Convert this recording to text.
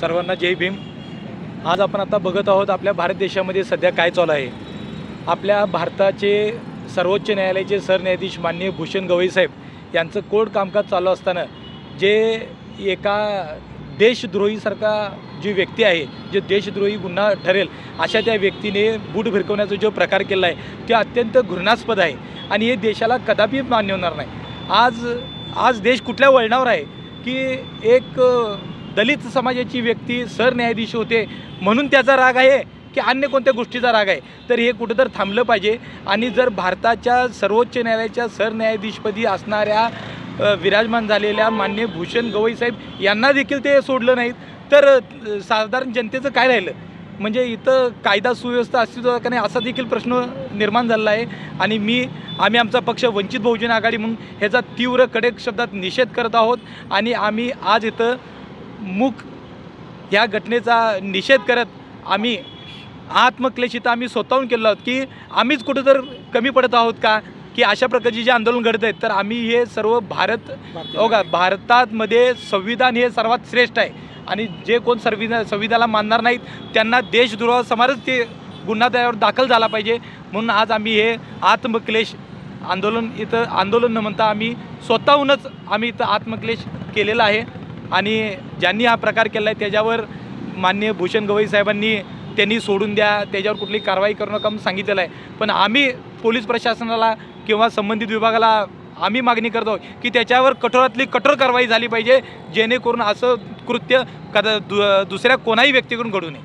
सर्वांना जय भीम. आज आपण आता बघत आहोत आपल्या भारत देशामध्ये सध्या काय चालू आहे. आपल्या भारताचे सर्वोच्च न्यायालयाचे सरन्यायाधीश माननीय भूषण गवई साहेब यांचं कोर्ट कामकाज चालू असताना जे एका देशद्रोहीसारखा जी व्यक्ती आहे जे देशद्रोही गुन्हा ठरेल अशा त्या व्यक्तीने बूट भिरकवण्याचा जो प्रकार केला आहे ते अत्यंत घृणास्पद आहे आणि हे देशाला कदापि मान्य होणार नाही. आज आज देश कुठल्या वळणावर आहे की एक दलित समाजाची व्यक्ती सरन्यायाधीश होते म्हणून त्याचा राग आहे की अन्य कोणत्या गोष्टीचा राग आहे. तर हे कुठं तर थांबलं पाहिजे. आणि जर भारताच्या सर्वोच्च न्यायालयाच्या सरन्यायाधीशपदी असणाऱ्या विराजमान झालेल्या मान्य भूषण गवई साहेब यांना देखील ते सोडलं नाहीत. तर साधारण जनतेचं काय राहिलं? म्हणजे इथं कायदा सुव्यवस्था अस्तित्वात का नाही असा देखील प्रश्न निर्माण झालेला आहे. आणि मी आम्ही आमचा पक्ष वंचित बहुजन आघाडी म्हणून ह्याचा तीव्र कडक शब्दात निषेध करत आहोत. आणि आम्ही आज इथं मूक ह्या घटनेचा निषेध करत आम्ही आत्मक्लेश इथं आम्ही स्वतःहून केलो आहोत की आम्हीच कुठं तर कमी पडत आहोत का? की अशा प्रकारची जे आंदोलन घडत आहेत तर आम्ही हे सर्व भारत हो का भारतामध्ये संविधान हे सर्वात श्रेष्ठ आहे. आणि जे कोण संविधान संविधानाला मानणार नाहीत त्यांना देशद्रोहासमोरच ते गुन्हा त्यावर दाखल झाला पाहिजे. म्हणून आज आम्ही हे आत्मक्लेश आंदोलन इथं आंदोलन न म्हणता आम्ही स्वतःहूनच आम्ही इथं आत्मक्लेश केलेला आहे. आणि ज्यांनी हा प्रकार केला आहे त्याच्यावर माननीय भूषण गवई साहेबांनी त्यांनी सोडून द्या त्याच्यावर कुठली कारवाई करू नका म्हणून सांगितलेलं आहे. पण आम्ही पोलीस प्रशासनाला किंवा संबंधित विभागाला आम्ही मागणी करतो की त्याच्यावर कठोरातली कठोर कारवाई झाली पाहिजे जेणेकरून असं कृत्य कदा दु दुसऱ्या कोणाही व्यक्तीकडून घडू नये.